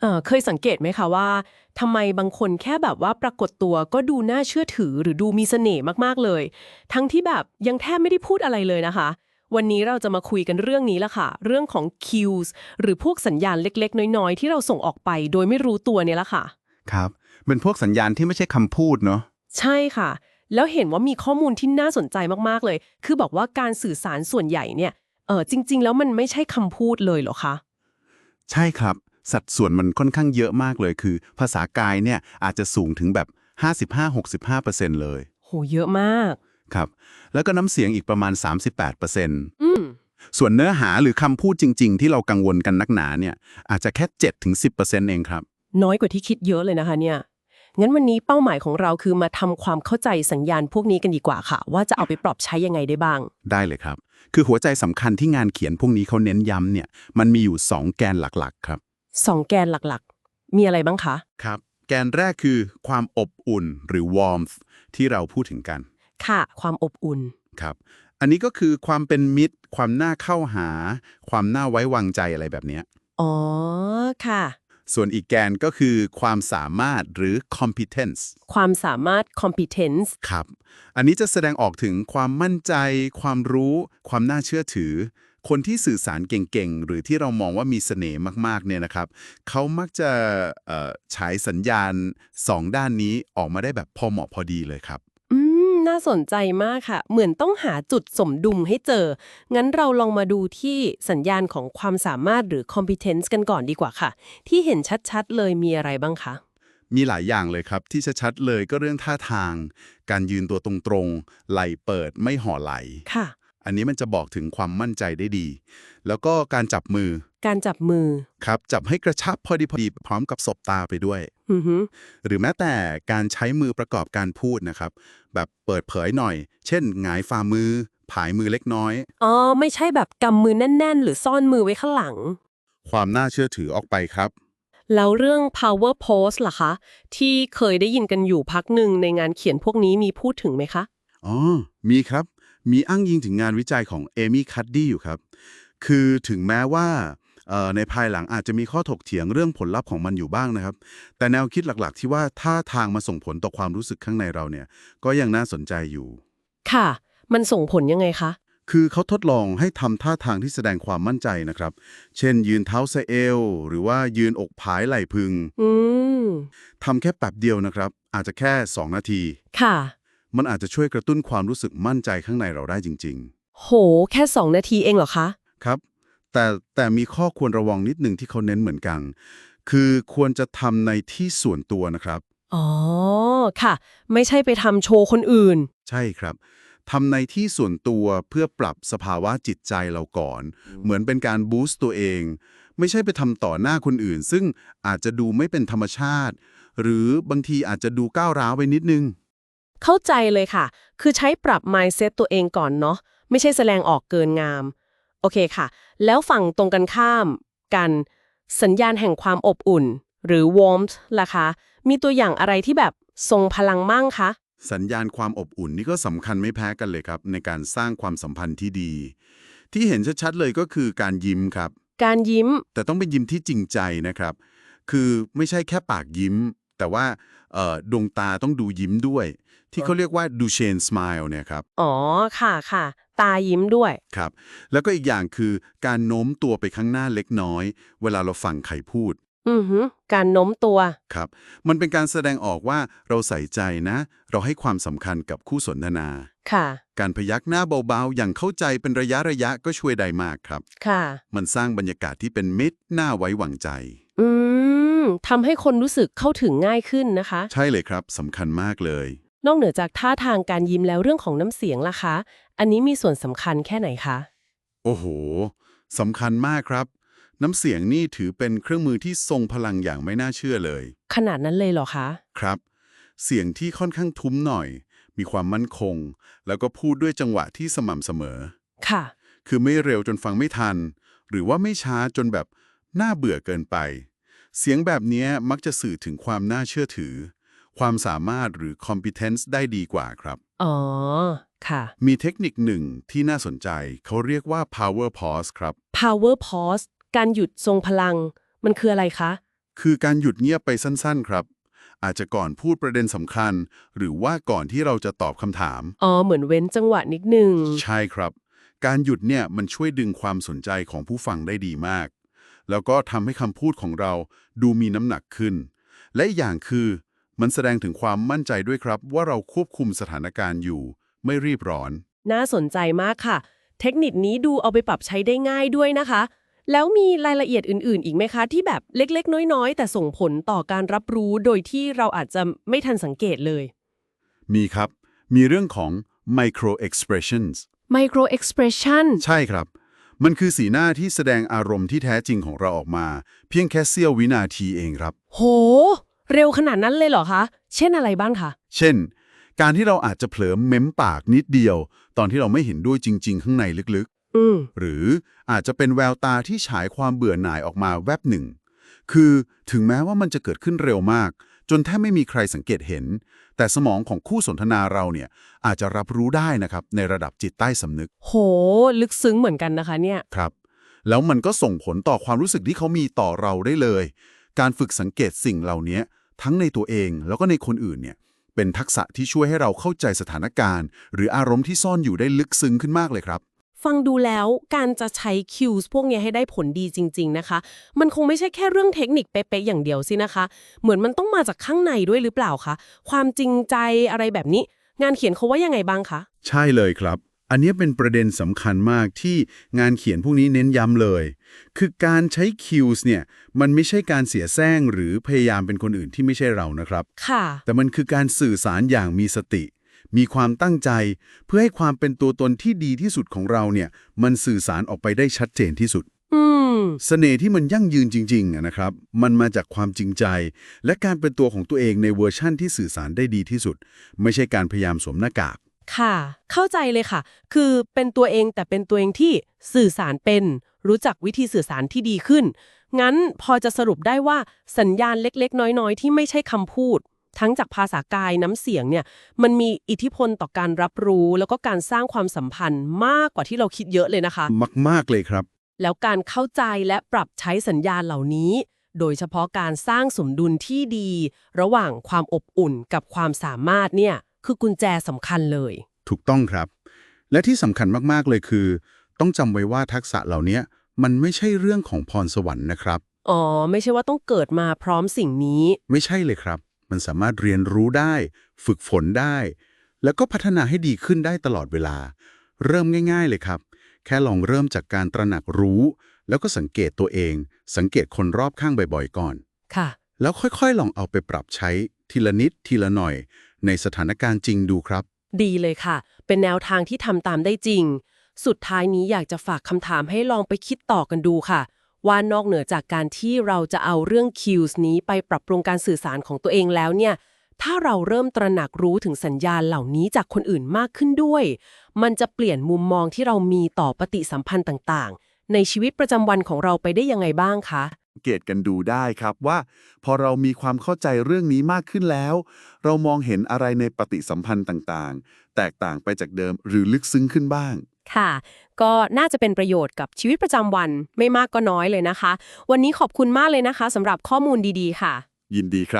เอ่อเคยสังเกตไหมคะว่าทำไมบางคนแค่แบบว่าปรากฏตัวก็ดูน่าเชื่อถือหรือดูมีเสน่ห์มากๆเลย ทั้งที่แบบยังแทบไม่ได้พูดอะไรเลยนะคะ วันนี้เราจะมาคุยกันเรื่องนี้ละค่ะ เรื่องของ cues หรือพวกสัญญาณเล็กๆ น้อยๆ ที่เราส่งออกไปโดยไม่รู้ตัวเนี่ยละค่ะ ครับ เป็นพวกสัญญาณที่ไม่ใช่คำพูดเนาะใช่ค่ะ แล้วเห็นว่ามีข้อมูลที่น่าสนใจมากๆเลย คือบอกว่าการสื่อสารส่วนใหญ่เนี่ยเออจริง ๆ แล้วมันไม่ใช่คำพูดเลยเหรอคะ ใช่ครับ สัดส่วนมันค่อนข้างเยอะมากเลยคือ ภาษากายเนี่ยอาจจะสูงถึงแบบ 55-65%เลย โห เยอะมาก ครับ แล้วก็น้ำเสียงอีกประมาณ 38%อืมส่วนเนื้อหาหรือคำพูดจริง ๆ ที่เรากังวลกันนักหนาเนี่ย อาจจะแค่ 7-10%เองครับ น้อยกว่าที่คิดเยอะเลยนะคะเนี่ย งั้นวันนี้เป้าหมายของเราคือมาทำความเข้าใจสัญญาณพวกนี้กันดีกว่าค่ะ ว่าจะเอาไปปรับใช้ยังไงได้บ้าง ได้เลยครับ คือหัวใจสำคัญที่งานเขียนพวกนี้เขาเน้นย้ำเนี่ย มันมีอยู่ 2 แกนหลักๆ ครับ สองแกนหลักๆ มีอะไรบ้างคะ ครับ แกนแรกคือความอบอุ่นหรือ warmth ที่เราพูดถึงกัน ค่ะ ความอบอุ่น ครับ อันนี้ก็คือความเป็นมิตร ความน่าเข้าหา ความน่าไว้วางใจอะไรแบบเนี้ยอ๋อ ค่ะ ส่วนอีกแกนก็คือความสามารถหรือ competence ความสามารถ competence ครับ อันนี้จะแสดงออกถึงความมั่นใจ ความรู้ ความน่าเชื่อถือ คนที่สื่อสารเก่งๆ หรือที่เรามองว่ามีเสน่ห์มากๆเนี่ยนะครับเขามักจะเอ่อฉายสัญญาณสองด้านนี้ออกมาได้แบบพอเหมาะพอดีเลยครับอืมน่าสนใจมากค่ะ เหมือนต้องหาจุดสมดุลให้เจอ งั้นเราลองมาดูที่สัญญาณของความสามารถหรือ competence กันก่อนดีกว่าค่ะ ที่เห็นชัดๆ เลยมีอะไรบ้างคะ มีหลายอย่างเลยครับ ที่ชัดๆ เลยก็เรื่องท่าทาง การยืนตัวตรงๆ ไหลเปิดไม่ห่อไหล ค่ะ อันนี้มันจะบอกถึงความมั่นใจได้ดี แล้วก็การจับมือ การจับมือ ครับ จับให้กระชับพอดีพอดีพร้อมกับสบตาไปด้วยอือฮึหรือแม้แต่การใช้มือประกอบการพูดนะครับ แบบเปิดเผยหน่อย เช่นหงายฝ่ามือ ผายมือเล็กน้อย อ๋อ ไม่ใช่แบบกำมือแน่น ๆ หรือซ่อนมือไว้ข้างหลัง ความน่าเชื่อถือออกไปครับ แล้วเรื่อง power pose ล่ะคะ ที่เคยได้ยินกันอยู่พักหนึ่งในงานเขียนพวกนี้มีพูดถึงไหมคะ อ๋อ มีครับ มีอ้างยิงถึงงานวิจัยของเอมี่คัดดี้อยู่ครับ คือถึงแม้ว่าเอ่อในภายหลังอาจจะมีข้อถกเถียงเรื่องผลลัพธ์ของมันอยู่บ้างนะครับ แต่แนวคิดหลักๆ ที่ว่าท่าทางมาส่งผลต่อความรู้สึกข้างในเราเนี่ย ก็ยังน่าสนใจอยู่ ค่ะ มันส่งผลยังไงคะ คือเขาทดลองให้ทำท่าทางที่แสดงความมั่นใจนะครับ เช่น ยืนเท้าสะเอวหรือว่ายืนอกผายไหล่พึงอืมทำแค่แป๊บเดียวนะครับ อาจจะแค่ 2 นาที ค่ะ มันอาจจะช่วยกระตุ้นความรู้สึกมั่นใจข้างในเราได้จริง โห แค่สองนาทีเองเหรอคะ ๆ ครับ แต่แต่มีข้อควรระวังนิดหนึ่งที่เขาเน้นเหมือนกัน คือควรจะทำในที่ส่วนตัวนะครับ อ๋อ ค่ะ ไม่ใช่ไปทำโชว์คนอื่น ใช่ครับทำในที่ส่วนตัวเพื่อปรับสภาวะจิตใจเราก่อน เหมือนเป็นการบูสต์ตัวเอง ไม่ใช่ไปทำต่อหน้าคนอื่น ซึ่งอาจจะดูไม่เป็นธรรมชาติ หรือบางทีอาจจะดูก้าวร้าวไปนิดนึง เข้าใจเลยค่ะ คือใช้ปรับ mindset ตัวเองก่อนเนาะ ไม่ใช่แสดงออกเกินงาม โอเคค่ะ แล้วฝั่งตรงกันข้ามกันสัญญาณแห่งความอบอุ่น หรือ warmth ล่ะคะ มีตัวอย่างอะไรที่แบบทรงพลังมั่งคะ สัญญาณความอบอุ่นนี่ก็สำคัญไม่แพ้กันเลยครับ ในการสร้างความสัมพันธ์ที่ดี ที่เห็นชัดๆเลยก็คือการยิ้มครับ การยิ้ม แต่ต้องเป็นยิ้มที่จริงใจนะครับ คือไม่ใช่แค่ปากยิ้ม แต่ว่าเอ่อดวงตาต้องดูยิ้มด้วย ที่เขาเรียกว่าดูเชนส i l e เนี่ยครับ อ๋อ ค่ะค่ะ ตายิ้มด้วย ครับ แล้วก็อีกอย่างคือการโน้มตัวไปข้างหน้าเล็กน้อย เวลาเราฟังใครพูด อือหือ การโน้มตัว ครับ มันเป็นการแสดงออกว่าเราใส่ใจนะ เราให้ความสำคัญกับคู่สนทนา ค่ะ การพยักหน้าเบาๆ อย่างเข้าใจเป็นระยะระยะก็ช่วยได้มากครับ ค่ะ มันสร้างบรรยากาศที่เป็นมิตรน่าไว้วางใจ อืมทำให้คนรู้สึกเข้าถึงง่ายขึ้นนะคะ ใช่เลยครับสำคัญมากเลย นอกเหนือจากท่าทางการยิ้มแล้วเรื่องของน้ำเสียงล่ะคะ อันนี้มีส่วนสำคัญแค่ไหนคะ โอ้โหสำคัญมากครับ น้ำเสียงนี่ถือเป็นเครื่องมือที่ทรงพลังอย่างไม่น่าเชื่อเลย ขนาดนั้นเลยเหรอคะ ครับ เสียงที่ค่อนข้างทุ้มหน่อย มีความมั่นคง แล้วก็พูดด้วยจังหวะที่สม่ำเสมอ ค่ะ คือไม่เร็วจนฟังไม่ทัน หรือว่าไม่ช้าจนแบบน่าเบื่อเกินไป เสียงแบบเนี้ยมักจะสื่อถึงความน่าเชื่อถือ ความสามารถหรือ competence ได้ดีกว่าครับ อ๋อ ค่ะ มีเทคนิคหนึ่งที่น่าสนใจ เขาเรียกว่า power pause ครับ power pause การหยุดทรงพลัง มันคืออะไรคะ คือการหยุดเงียบไปสั้นๆ ครับ อาจจะก่อนพูดประเด็นสำคัญ หรือว่าก่อนที่เราจะตอบคำถาม อ๋อ เหมือนเว้นจังหวะนิดนึง ใช่ครับ การหยุดเนี่ยมันช่วยดึงความสนใจของผู้ฟังได้ดีมาก แล้วก็ทำให้คำพูดของเราดูมีน้ำหนักขึ้น และอีกอย่างคือ มันแสดงถึงความมั่นใจด้วยครับ ว่าเราควบคุมสถานการณ์อยู่ ไม่รีบร้อน น่าสนใจมากค่ะ เทคนิคนี้ดูเอาไปปรับใช้ได้ง่ายด้วยนะคะ แล้วมีรายละเอียดอื่น ๆ อีกไหมคะ ที่แบบเล็ก ๆ น้อย ๆ แต่ส่งผลต่อการรับรู้โดยที่เราอาจจะไม่ทันสังเกตเลย มีครับ มีเรื่องของ micro expressions micro expression ใช่ครับ มันคือสีหน้าที่แสดงอารมณ์ที่แท้จริงของเราออกมา เพียงแค่เสี้ยววินาทีเองครับ โห เร็วขนาดนั้นเลยเหรอคะ เช่นอะไรบ้างคะ เช่น การที่เราอาจจะเผลอเม้มปากนิดเดียว ตอนที่เราไม่เห็นด้วยจริง ๆ ข้างในลึกอืมๆ หรืออาจจะเป็นแววตาที่ฉายความเบื่อหน่ายออกมาแวบหนึ่ง คือถึงแม้ว่ามันจะเกิดขึ้นเร็วมาก จนแทบไม่มีใครสังเกตเห็น แต่สมองของคู่สนทนาเราเนี่ยอาจจะรับรู้ได้นะครับในระดับจิตใต้สำนึกโห ลึกซึ้งเหมือนกันนะคะ เนี่ย ครับ แล้วมันก็ส่งผลต่อความรู้สึกที่เขามีต่อเราได้เลย การฝึกสังเกตสิ่งเหล่านี้ ทั้งในตัวเองแล้วก็ในคนอื่นเนี่ยเป็นทักษะที่ช่วยให้เราเข้าใจสถานการณ์ หรืออารมณ์ที่ซ่อนอยู่ได้ลึกซึ้งขึ้นมากเลยครับฟังดูแล้วการจะใช้คิวส์พวกเนี้ยให้ได้ผลดีจริง ๆ นะคะ มันคงไม่ใช่แค่เรื่องเทคนิคเป๊ะๆอย่างเดียวสินะคะ เหมือนมันต้องมาจากข้างในด้วยหรือเปล่าคะ ความจริงใจอะไรแบบนี้ งานเขียนเขาว่ายังไงบ้างคะ ใช่เลยครับ อันนี้เป็นประเด็นสำคัญมากที่งานเขียนพวกนี้เน้นย้ำเลย คือการใช้ cues เนี่ยมันไม่ใช่การเสียแซงหรือพยายามเป็นคนอื่นที่ไม่ใช่เรานะครับ ค่ะ แต่มันคือการสื่อสารอย่างมีสติ มีความตั้งใจ เพื่อให้ความเป็นตัวตนที่ดีที่สุดของเราเนี่ยมันสื่อสารออกไปได้ชัดเจนที่สุดอืมเสน่ห์ที่มันยั่งยืนจริงๆอะนะครับ มันมาจากความจริงใจ และการเป็นตัวของตัวเองในเวอร์ชั่นที่สื่อสารได้ดีที่สุด ไม่ใช่การพยายามสวมหน้ากาก ค่ะ เข้าใจเลยค่ะ คือเป็นตัวเองแต่เป็นตัวเองที่สื่อสารเป็น รู้จักวิธีสื่อสารที่ดีขึ้น งั้นพอจะสรุปได้ว่าสัญญาณเล็ก ๆ น้อย ๆ ที่ไม่ใช่คำพูด ทั้งจากภาษากายน้ำเสียงเนี่ย มันมีอิทธิพลต่อการรับรู้ แล้วก็การสร้างความสัมพันธ์มากกว่าที่เราคิดเยอะเลยนะคะ มากๆเลยครับ แล้วการเข้าใจและปรับใช้สัญญาณเหล่านี้ โดยเฉพาะการสร้างสมดุลที่ดี ระหว่างความอบอุ่นกับความสามารถเนี่ย คือกุญแจสำคัญเลย ถูกต้องครับ และที่สำคัญมากๆเลยคือ ต้องจำไว้ว่าทักษะเหล่านี้มันไม่ใช่เรื่องของพรสวรรค์นะครับ อ๋อ ไม่ใช่ว่าต้องเกิดมาพร้อมสิ่งนี้ ไม่ใช่เลยครับ มันสามารถเรียนรู้ได้ ฝึกฝนได้ แล้วก็พัฒนาให้ดีขึ้นได้ตลอดเวลา เริ่มง่าย ๆ เลยครับ แค่ลองเริ่มจากการตระหนักรู้ แล้วก็สังเกตตัวเอง สังเกตคนรอบข้างบ่อยๆ ก่อน ค่ะ แล้วค่อยๆ ลองเอาไปปรับใช้ทีละนิดทีละหน่อย ในสถานการณ์จริงดูครับ ดีเลยค่ะ เป็นแนวทางที่ทำตามได้จริง สุดท้ายนี้อยากจะฝากคำถามให้ลองไปคิดต่อกันดูค่ะ ว่านอกเหนือจากการที่เราจะเอาเรื่องคิวส์นี้ไปปรับปรุงการสื่อสารของตัวเองแล้วเนี่ย ถ้าเราเริ่มตระหนักรู้ถึงสัญญาณเหล่านี้จากคนอื่นมากขึ้นด้วย มันจะเปลี่ยนมุมมองที่เรามีต่อปฏิสัมพันธ์ต่างๆ ในชีวิตประจำวันของเราไปได้ยังไงบ้างคะ เกตกันดูได้ครับว่า พอเรามีความเข้าใจเรื่องนี้มากขึ้นแล้ว เรามองเห็นอะไรในปฏิสัมพันธ์ต่างๆ แตกต่างไปจากเดิมหรือลึกซึ้งขึ้นบ้าง ค่ะ ก็น่าจะเป็นประโยชน์กับชีวิตประจำวันไม่มากก็น้อยเลยนะคะ วันนี้ขอบคุณมากเลยนะคะสำหรับข้อมูลดีๆ ค่ะ ยินดีครับ